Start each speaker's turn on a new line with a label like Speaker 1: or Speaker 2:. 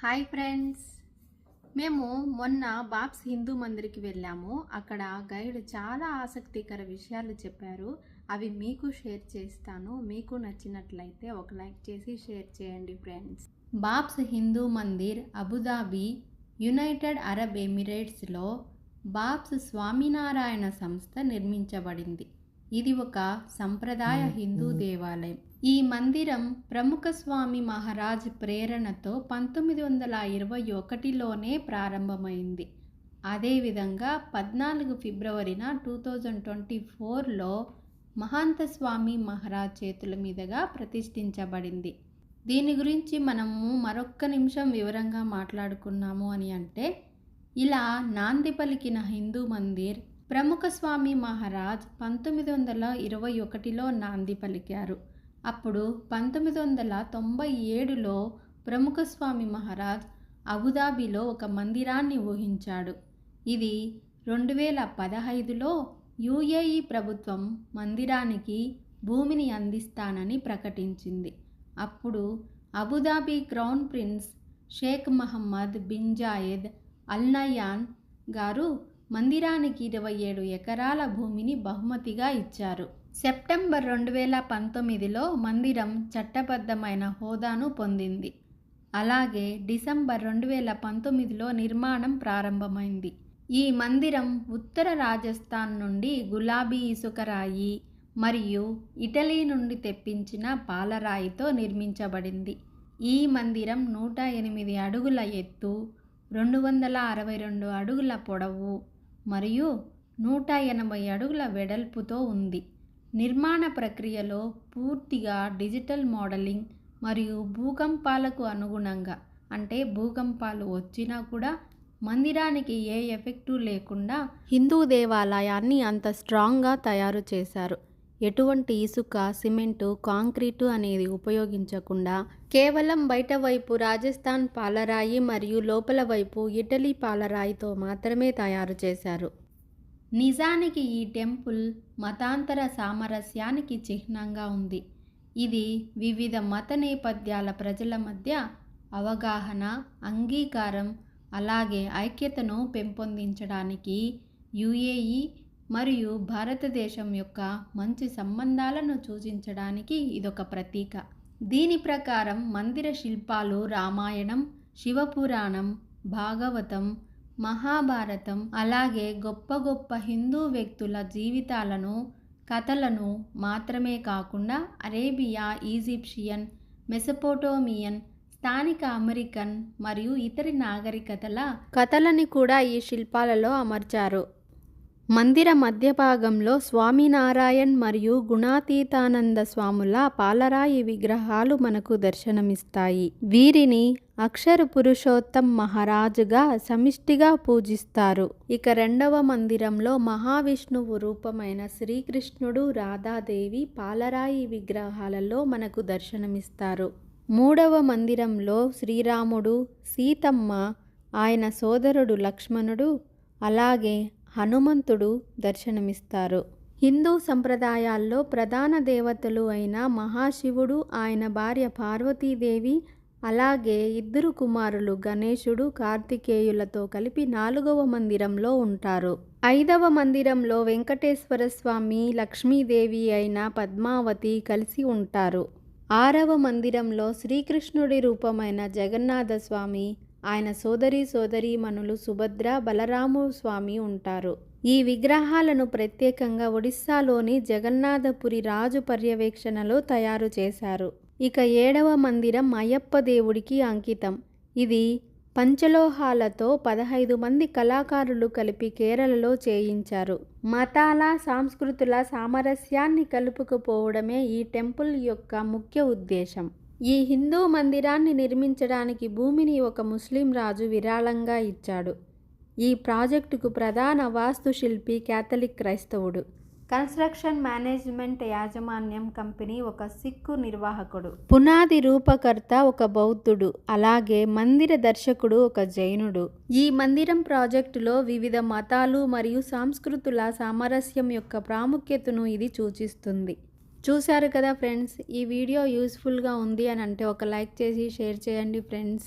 Speaker 1: Hi friends. మేము మొన్న Bob's Hindu మందిర్కి వెళ్ళాము. అక్కడ గైడ్ చాలా ఆసక్తికర విషయాలు చెప్పారు. అవి మీకు షేర్ చేస్తాను. మీకు నచ్చినట్లయితే ఒక లైక్ చేసి షేర్ చేయండి friends. BAPS Hindu Mandir Abu Dhabi United Arab ఎమిరేట్స్లో BAPS Swaminarayan సంస్థ నిర్మించబడింది. ఇది ఒక సంప్రదాయ హిందూ దేవాలయం. ఈ మందిరం ప్రముఖ స్వామి మహారాజ్ ప్రేరణతో పంతొమ్మిది వందల ఇరవై ఒకటిలోనే ప్రారంభమైంది. అదేవిధంగా పద్నాలుగు ఫిబ్రవరిన టూ థౌజండ్ ట్వంటీ ఫోర్లో మహాంత స్వామి మహారాజ్ చేతుల మీదుగా ప్రతిష్ఠించబడింది. దీని గురించి మనము మరొక్క నిమిషం వివరంగా మాట్లాడుకున్నాము అని అంటే ఇలా నాంది పలికిన హిందూ మందిర్ ప్రముఖ స్వామి మహారాజ్ పంతొమ్మిది వందల ఇరవై ఒకటిలో నాంది పలికారు. అప్పుడు పంతొమ్మిది వందల తొంభై ఏడులో ప్రముఖ స్వామి మహారాజ్ అబుదాబిలో ఒక మందిరాన్ని ఊహించాడు. ఇది రెండు వేల పదహైదులో యుఏఈ ప్రభుత్వం మందిరానికి భూమిని అందిస్తానని ప్రకటించింది. అప్పుడు Abu Dhabi crown prince Sheikh Mohammed bin Zayed Al Nahyan గారు మందిరానికి ఇరవై ఏడు ఎకరాల భూమిని బహుమతిగా ఇచ్చారు. సెప్టెంబర్ రెండు వేల పంతొమ్మిదిలో మందిరం చట్టబద్ధమైన హోదాను పొందింది. అలాగే డిసెంబర్ రెండు వేల పంతొమ్మిదిలో నిర్మాణం ప్రారంభమైంది. ఈ మందిరం ఉత్తర రాజస్థాన్ నుండి గులాబీ ఇసుకరాయి మరియు ఇటలీ నుండి తెప్పించిన పాలరాయితో నిర్మించబడింది. ఈ మందిరం నూట ఎనిమిది అడుగుల ఎత్తు రెండు వందల అరవై రెండు అడుగుల పొడవు మరియు నూట ఎనభై అడుగుల వెడల్పుతో ఉంది. నిర్మాణ ప్రక్రియలో పూర్తిగా డిజిటల్ మోడలింగ్ మరియు భూకంపాలకు అనుగుణంగా అంటే భూకంపాలు వచ్చినా కూడా మందిరానికి ఏ ఎఫెక్టు లేకుండా హిందూ దేవాలయాన్ని అంత స్ట్రాంగ్గా తయారు చేశారు. ఎటువంటి ఇసుక సిమెంటు కాంక్రీటు అనేది ఉపయోగించకుండా కేవలం బయట వైపు రాజస్థాన్ పాలరాయి మరియు లోపల వైపు ఇటలీ పాలరాయితో మాత్రమే తయారు చేశారు. నిజానికి ఈ టెంపుల్ మతాంతర సామరస్యానికి చిహ్నంగా ఉంది. ఇది వివిధ మత నేపథ్యాల ప్రజల మధ్య అవగాహన అంగీకారం అలాగే ఐక్యతను పెంపొందించడానికి యుఏఈ మరియు భారతదేశం యొక్క మంచి సంబంధాలను సూచించడానికి ఇదొక ప్రతీక. దీని ప్రకారం మందిర శిల్పాలు రామాయణం శివపురాణం భాగవతం మహాభారతం అలాగే గొప్ప గొప్ప హిందూ వ్యక్తుల జీవితాలను కథలను మాత్రమే కాకుండా అరేబియా ఈజిప్షియన్ మెసపోటోమియన్ స్థానిక అమెరికన్ మరియు ఇతర నాగరికతల కథలని కూడా ఈ శిల్పాలలో అమర్చారు. మందిర మధ్య భాగంలో స్వామినారాయణ్ మరియు గుణాతీతానంద స్వాముల పాలరాయి విగ్రహాలు మనకు దర్శనమిస్తాయి. వీరిని అక్షర పురుషోత్తం మహారాజుగా సమిష్టిగా పూజిస్తారు. ఇక రెండవ మందిరంలో మహావిష్ణువు రూపమైన శ్రీకృష్ణుడు రాధాదేవి పాలరాయి విగ్రహాలలో మనకు దర్శనమిస్తారు. మూడవ మందిరంలో శ్రీరాముడు సీతమ్మ ఆయన సోదరుడు లక్ష్మణుడు అలాగే హనుమంతుడు దర్శనమిస్తారు. హిందూ సంప్రదాయాల్లో ప్రధాన దేవతలు అయిన మహాశివుడు ఆయన భార్య పార్వతీదేవి అలాగే ఇద్దరు కుమారులు గణేశుడు కార్తికేయులతో కలిపి నాలుగవ మందిరంలో ఉంటారు. ఐదవ మందిరంలో వెంకటేశ్వర స్వామి లక్ష్మీదేవి అయిన పద్మావతి కలిసి ఉంటారు. ఆరవ మందిరంలో శ్రీకృష్ణుడి రూపమైన జగన్నాథ స్వామి ఆయన సోదరి సోదరీమణులు సుభద్ర బలరాము స్వామి ఉంటారు. ఈ విగ్రహాలను ప్రత్యేకంగా ఒడిస్సాలోని జగన్నాథపురి రాజు పర్యవేక్షణలో తయారు చేశారు. ఇక ఏడవ మందిరం అయ్యప్ప దేవుడికి అంకితం. ఇది పంచలోహాలతో పదహైదు మంది కళాకారులు కలిపి కేరళలో చేయించారు. మతాల సాంస్కృతుల సామరస్యాన్ని కలుపుకుపోవడమే ఈ టెంపుల్ యొక్క ముఖ్య ఉద్దేశం. ఈ హిందూ మందిరాన్ని నిర్మించడానికి భూమిని ఒక ముస్లిం రాజు విరాళంగా ఇచ్చాడు. ఈ ప్రాజెక్టుకు ప్రధాన వాస్తుశిల్పి క్యాథలిక్ క్రైస్తవుడు. కన్స్ట్రక్షన్ మేనేజ్మెంట్ యాజమాన్యం కంపెనీ ఒక సిక్కు నిర్వాహకుడు. పునాది రూపకర్త ఒక బౌద్ధుడు. అలాగే మందిర దర్శకుడు ఒక జైనుడు. ఈ మందిరం ప్రాజెక్టులో వివిధ మతాలు మరియు సంస్కృతుల సామరస్యం యొక్క ప్రాముఖ్యతను ఇది సూచిస్తుంది. చూశారు కదా ఫ్రెండ్స్ ఈ వీడియో యూస్ఫుల్గా ఉంది అని అంటే ఒక లైక్ చేసి షేర్ చేయండి ఫ్రెండ్స్.